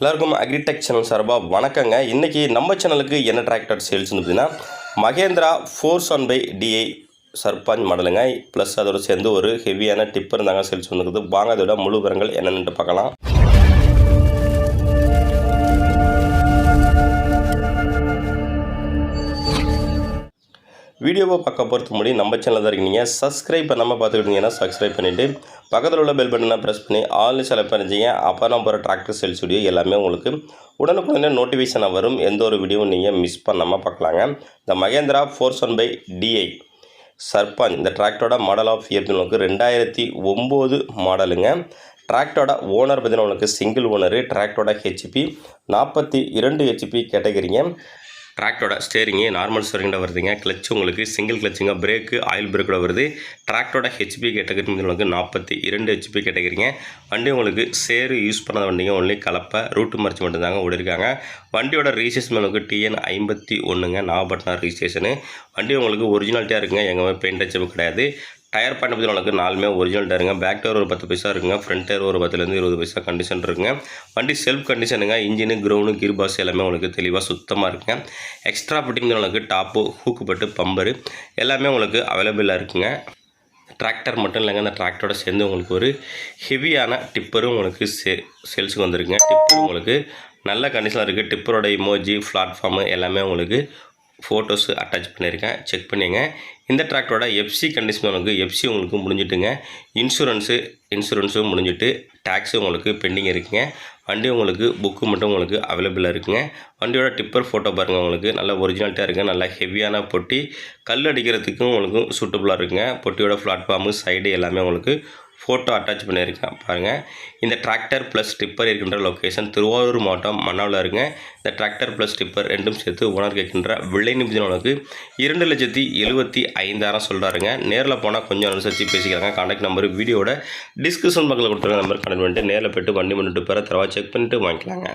எல்லாருக்கும் agritech channel சார்பாக வணக்கங்க. இன்றைக்கி நம்ம சேனலுக்கு என்ன டிராக்டர் சேல்ஸ்னு பார்த்தீங்கன்னா Mahindra four one five DI Sarpanch மாடலுங்க. ப்ளஸ் அதோட சேர்ந்து ஒரு ஹெவியான டிப்பர் இருந்தாங்க சேல்ஸ் வந்துருக்குது. வாங்க அதோட முழு விவரங்கள் என்னென்னு பார்க்கலாம். வீடியோவை பார்க்க பொறுத்த முன்னாடி நம்ம சேனலில் தான் இருக்கீங்க. சப்ஸ்கிரைப் பண்ணாமல் பார்த்துக்கிட்டீங்கன்னா சப்ஸ்கிரைப் பண்ணிவிட்டு பக்கத்தில் உள்ள பெல் பட்டனை ப்ரெஸ் பண்ணி ஆன்லைன் செலக்ட் பண்ணிச்சிங்க அப்போ நான் போகிற டிராக்டர் சேல்ஸ் வீடியோ எல்லாமே உங்களுக்கு உடனுக்குடனே நோட்டிஃபிகேஷனாக வரும். எந்த ஒரு வீடியோவும் நீங்கள் மிஸ் பண்ணாமல் பார்க்கலாங்க. இந்த Mahindra four one five DI Sarpanch இந்த டிராக்டரோட மாடல் ஆஃப் இயர் உங்களுக்கு ரெண்டாயிரத்தி ஒம்பது மாடலுங்க டிராக்டரோட ஓனர் பார்த்தீங்கன்னா உங்களுக்கு சிங்கிள் ஓனரு டிராக்டரோட ஹெச்பி நாற்பத்தி இரண்டு ஹெச்பி கேட்டகிரிங்க ட்ராக்டோட ஸ்டேரிங்கு நார்மல் ஸ்டேரிங்கில் வருதுங்க. கிளச் உங்களுக்கு சிங்கிள் கிளச்சுங்க பிரேக்கு ஆயில் பிரேக்கோட வருது. டிராக்டரோட ஹெச்பி கேட்டகரி உங்களுக்கு நாற்பத்தி இரண்டு ஹெச்பி கேட்டகரிங்க வண்டி உங்களுக்கு சேரு யூஸ் பண்ணாத வண்டிங்க. ஒன்லி கலப்பை ரூட்டு மறைச்சி மட்டும்தாங்க ஓடிருக்காங்க. வண்டியோட ரிஜிஸ்ட்ரேஷன் உங்களுக்கு டிஎன் ஐம்பத்தி ஒன்றுங்க நாகப்பட்டினம் ரிஜிஸ்ட்ரேஷனு வண்டி உங்களுக்கு ஒரிஜினாலிட்டியாக இருக்குங்க. எங்கள் பெயிண்ட் அடிச்சது கிடையாது. டயர் பாயிண்ட் உங்களுக்கு நாலுமே ஒரிஜினல் டயருங்க பேக் டயர் ஒரு பத்து பைசா இருக்குங்க. ஃப்ரண்ட் டயர் ஒரு பத்துலேருந்து இருபது பைசா கண்டிஷன் இருக்குங்க. வண்டி செல்ஃப் கண்டிஷனுங்க இன்ஜினு கிரவுண்டு கீர் பாஸ் எல்லாமே உங்களுக்கு தெளிவாக சுத்தமாக இருக்குங்க. எக்ஸ்ட்ரா ஃபிட்டிங் உங்களுக்கு டாப்பு ஹூக்கு பட்டு பம்பரு எல்லாமே உங்களுக்கு அவைலபிளாக இருக்குங்க. டிராக்டர் மட்டும் இல்லைங்க. அந்த டிராக்டரோட சேர்ந்து உங்களுக்கு ஒரு ஹெவியான டிப்பரும் உங்களுக்கு சே சேல்ஸுக்கு வந்துருக்குங்க டிப்பர் உங்களுக்கு நல்ல கண்டிஷனாக இருக்குது டிப்பரோட இமோஜி பிளாட்ஃபார்மு எல்லாமே உங்களுக்கு ஃபோட்டோஸு அட்டாச் பண்ணியிருக்கேன். செக் பண்ணிங்க. இந்த டிராக்டரோட எஃப்சி கண்டிஷன் உங்களுக்கு எஃப்சி உங்களுக்கு முடிஞ்சிட்டுங்க. இன்சூரன்ஸு இன்சூரன்ஸும் முடிஞ்சிட்டு டேக்ஸும் உங்களுக்கு பெண்டிங் இருக்குங்க. வண்டி உங்களுக்கு புக்கு மட்டும் உங்களுக்கு அவைலபிளாக இருக்குங்க. வண்டியோட டிப்பர் ஃபோட்டோ பாருங்கள் உங்களுக்கு. நல்ல ஒரிஜினாலிட்டியாக இருக்குது நல்லா ஹெவியான பொட்டி. கல் அடிக்கிறதுக்கும் உங்களுக்கு சூட்டபுளாக இருக்குங்க. பொட்டியோட பிளாட்ஃபார்மு சைடு எல்லாமே உங்களுக்கு ஃபோட்டோ அட்டாச் பண்ணியிருக்கேன் பாருங்கள் இந்த டிராக்டர் ப்ளஸ் டிப்பர் இருக்கின்ற லொக்கேஷன் திருவாரூர் மாவட்டம் மன்னாவில் இருங்க. இந்த டிராக்டர் ப்ளஸ் டிப்பர் ரெண்டும் சேர்த்து ஓனர் கேட்கின்ற விலை நிமிடம் உனக்கு இரண்டு லட்சத்தி எழுபத்தி ஐந்தாயிரம் சொல்கிறாருங்க நேரில் போனால் கொஞ்சம் அனுசரித்து பேசிக்கிறாங்க கான்டாக்ட் நம்பர் வீடியோட டிஸ்கிரிப்ஷன் பக்கத்தில் கொடுத்துருக்க நம்பர் கனெக்ட் பண்ணிட்டு நேரில் போய்ட்டு வண்டி பண்ணிட்டு பேர தரவா செக் பண்ணிட்டு வாங்கிக்கலாங்க.